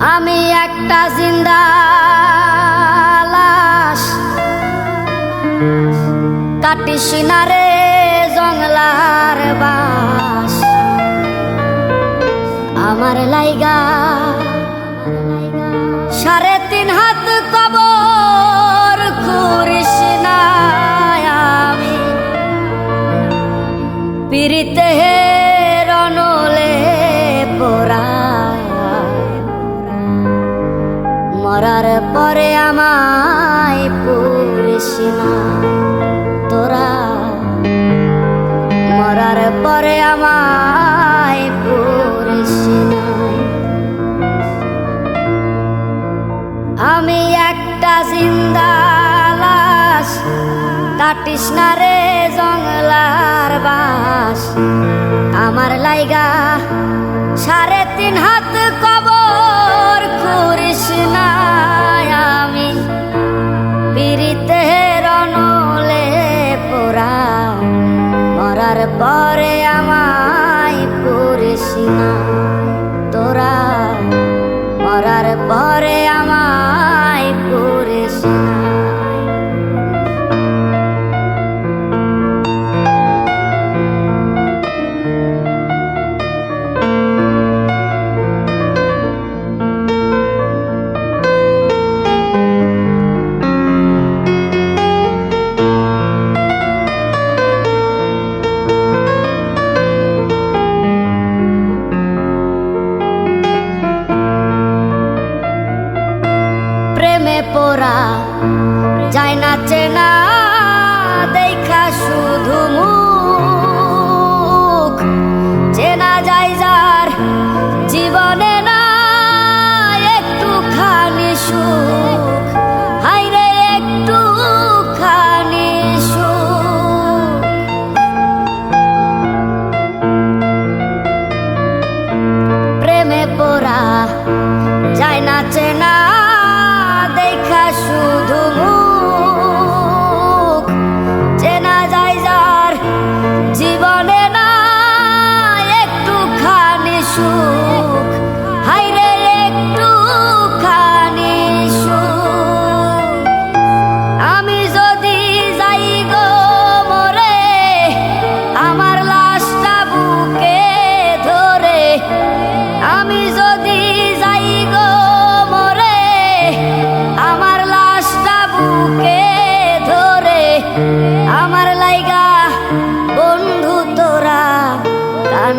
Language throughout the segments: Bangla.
আমি একটা জিন্দা লাশ। কাটিস না রে জংলার বাস। আমার লাইগা সাড়ে তিন হাত কবর খুরিস আমি। পিরিতে রনলে মরার পরে আমায় পুরিস না তোরা। মরার পরে আমায় পুরিস না আমি একটা জিন্দা লাশ কাটিস না রে জংলার বাস। আমার লাইগা সাড়ে তিন হাত পোরা যায় না চেনা দেখা শুধু মুখ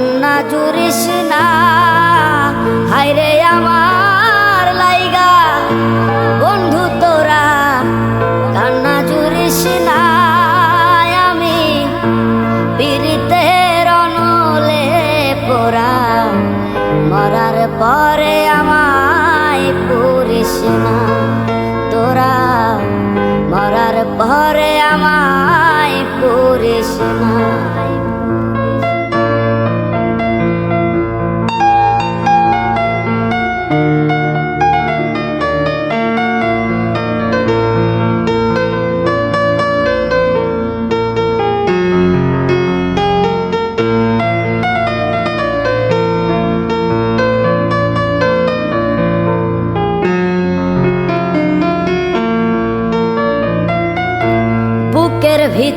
কান্না জুরিস না। হাইরে আমার লাইগা, বন্ধু তোরা, কান্না জুরিস না। আমি পিড়িতে রনলে পোরা মরার পরে আমায় পুরিস না। তোরা মরার পরে আমায় পুরিস না।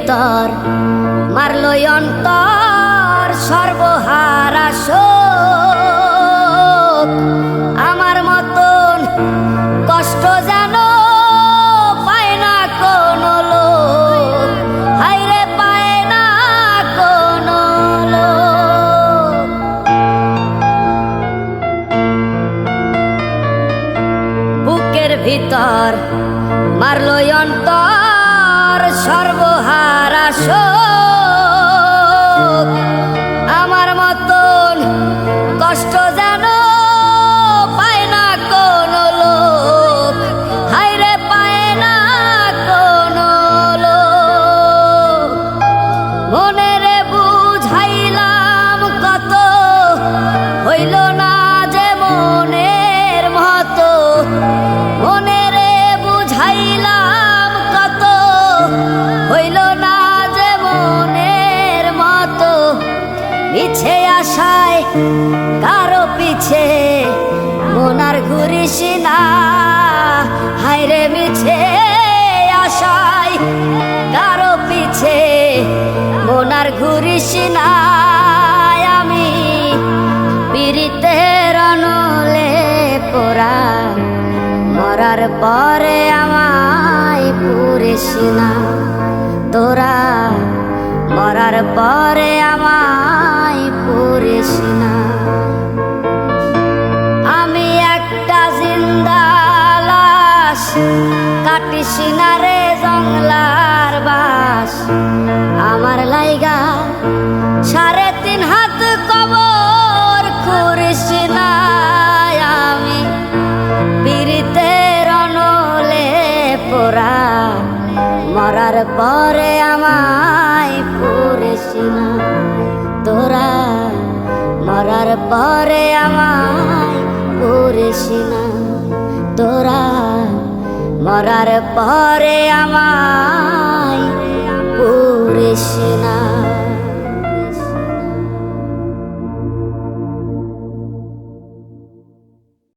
ভিতর মারল অন্তর সর্বহারা শোক। আমার মতন কষ্ট যেন পায় না কোনো হাইরে পায় না কোনো বুকের ভিতর মারল অন্তর সর্বহারা শোক। কারও পিছে মনার ঘুরিস না। হাইরে মিছে আশাই কারও পিছে মনার ঘুরিস না। আমি পিরিতের নলে পোড়া। মরার পরে আমায় পুরিস না। তোরা মরার পরে আমায় পুরিস না আমি একটা জিন্দা লাশ কাটিস না রে জংলার বাস। আমার লাইগা সাড়ে তিন হাত কবর খুরিস না আমি। পীড়িতের অনলে পোড়া মরার পরে আমায় না। ভরে আমায় পুরিস না। তোরা মরার পরে আমায় পুরিস না।